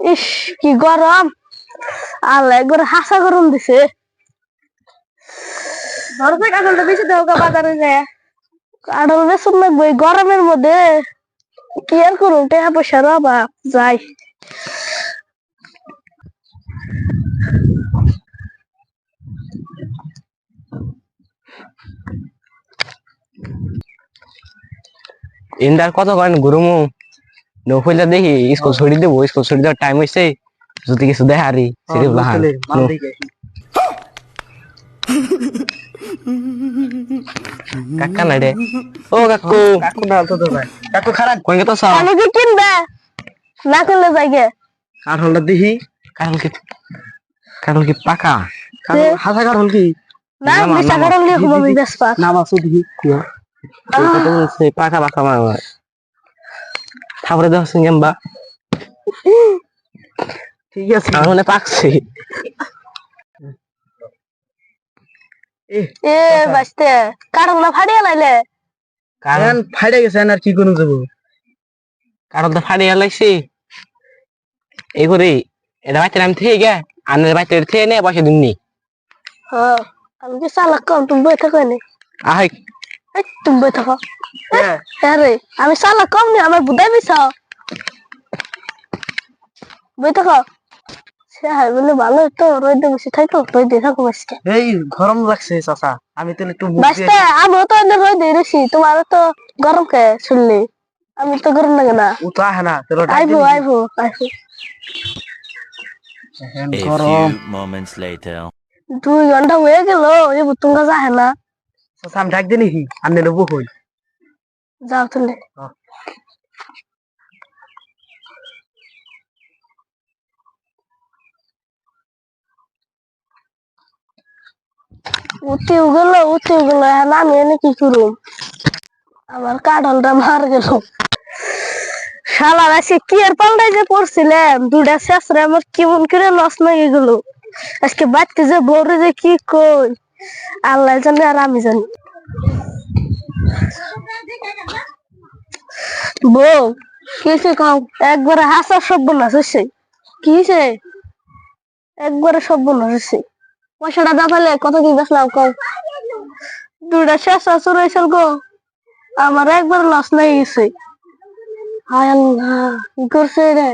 ইস, কি গরম। আল্লাহ, একবার হাসা গরম দিছে। ধরছে বেশি দেওয়া বাজারে যায় লাগবে গরমের মধ্যে। কি আর করুন টাকা পয়সার অভাব, যাই। ইন্দার কত করেন গুরুমু নফইলা দেখি স্কুল ছড়ি দেবো স্কুল ছড়ি দেওয়ার টাইম হয়েছে যদি কিছু দেয় হারি সিরিফ লাহান কাকা না রে। ও কাকু। কাকু না তো ভাই কাকু খারাপ? কই গেতো সব আমি কি কিনবে। না কিনলে যাই গে কাঠলটা দেখি। কারণ কি কারণ কি পাকা? কাঠল হাসা কাঠল কি? না নামা, বিশা নামা। কারণ লিয়ে ঘুমাবি বেসপা নাম আছে দেখি বলছে পাকা পাকা তারপরে দেখছেন গেম্বা ঠিক আছে। আমার মনে পাকছে। এ বাঁচতে লাইলে? কারণ গেছে আর কি করুন যাব? কারণ তো ফাড়িয়ে লাগছে। এই করে এটা বাইতে নাম থেকে গে আনের বাইতে থেকে নে পয়সা দিননি আমি কি চালাক কম তুমি বই থাকো নি আহে তুমি বই থাকো। হ্যাঁ আমি চালাক কম নি আমার বুধাই বিছাও বই থাকো সে হাই বলে ভালো তো রোদে বসে থাকো রোদে থাকো বসকে এই গরম লাগছে চাচা আমি তাহলে একটু বাঁচতে আমিও তো এনে রোদে রয়েছি তোমার তো গরম কে শুনলি? আমি তো গরম লাগে না। ও তো আহে না ডাক আইবো আইবো। আইবো গরম। moments later. দুই ঘণ্টা হয়ে গেল এ বুতুঙ্গা যাহে না। চাচা আমি ডাক দিই নাকি আর নেলে বই যাও তুলে। হ্যাঁ। উঠে গেল উঠে গেল এখন আমি এনে কি করুম? আমার কাঠলটা মার গেল। শালার আজকে কি আর পাল্টাই যে পড়ছিলাম? দুটা শেষরে আমার কেমন করে লস লাগে গেল। আজকে বাড়তে যে ভোরে যে কি কই? আল্লাহ জানে আর আমি জানি। বউ কিসে কও? একবারে হাসা সর্বনাশ হচ্ছে কিসে একবারে সর্বনাশ হচ্ছে পয়সাটা দা ফেলে কত কি বেচলাম কও? দুটা শেষ আসর হয়েছিল গো। আমার একবার লস নাই গেছে। হায় আল্লাহ, কি করছে রে